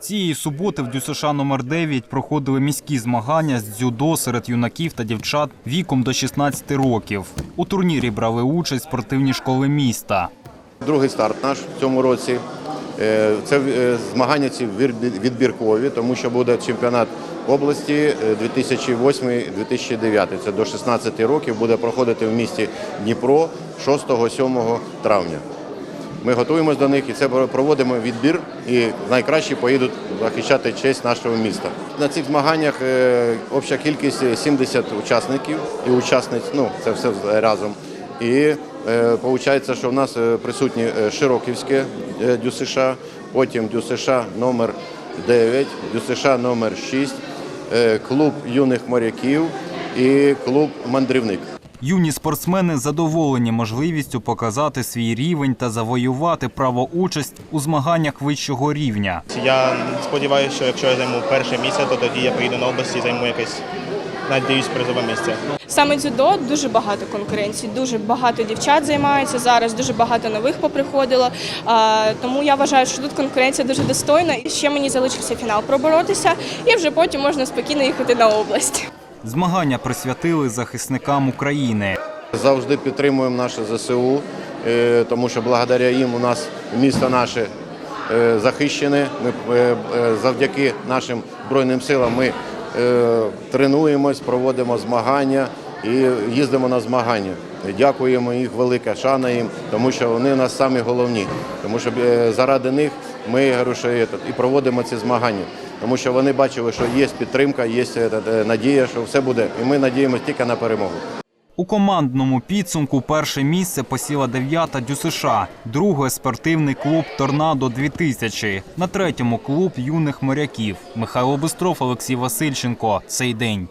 Цієї суботи в ДЮСШ номер 9 проходили міські змагання з дзюдо серед юнаків та дівчат віком до 16 років. У турнірі брали участь спортивні школи міста. Другий старт наш в цьому році. Е, Це е, змагання ці відбіркові, тому що буде чемпіонат області е, 2008-2009. Це до 16 років буде проходити в місті Дніпро 6-7 травня. Ми готуємось до них і це проводимо відбір, і найкращі поїдуть захищати честь нашого міста. На цих змаганнях е, обща кількість 70 учасників і учасниць, ну це все разом. І виходить, що в нас е, присутні е, Широківське е, ДЮСШ, потім ДЮСШ номер 9, ДЮСШ номер 6, е, клуб юних моряків і клуб мандрівник. Юні спортсмени задоволені можливістю показати свій рівень та завоювати право участь у змаганнях вищого рівня. Я сподіваюся, що якщо я займу перше місце, то тоді я поїду на області і займу якесь, надіюсь, призове місце. Саме дзюдо дуже багато конкуренцій, дуже багато дівчат займаються зараз, дуже багато нових поприходило. А, тому я вважаю, що тут конкуренція дуже достойна. І ще мені залишився фінал проборотися, і вже потім можна спокійно їхати на область. Змагання присвятили захисникам України. Завжди підтримуємо наше ЗСУ, е, тому що благодаря їм у нас місто наше е, захищене. Ми е, завдяки нашим збройним силам ми тренуємось, проводимо змагання і їздимо на змагання. Дякуємо їх, велика шана їм, тому що вони у нас самі головні. Тому що заради них ми і проводимо ці змагання. Тому що вони бачили, що є підтримка, є е, е, надія, що все буде. І ми надіємося тільки на перемогу. У командному підсумку перше місце посіла дев'ята ДЮСШ, друге спортивний клуб Торнадо 2000 на третьому клуб юних моряків. Михайло Бистров, Олексій Васильченко. Цей день.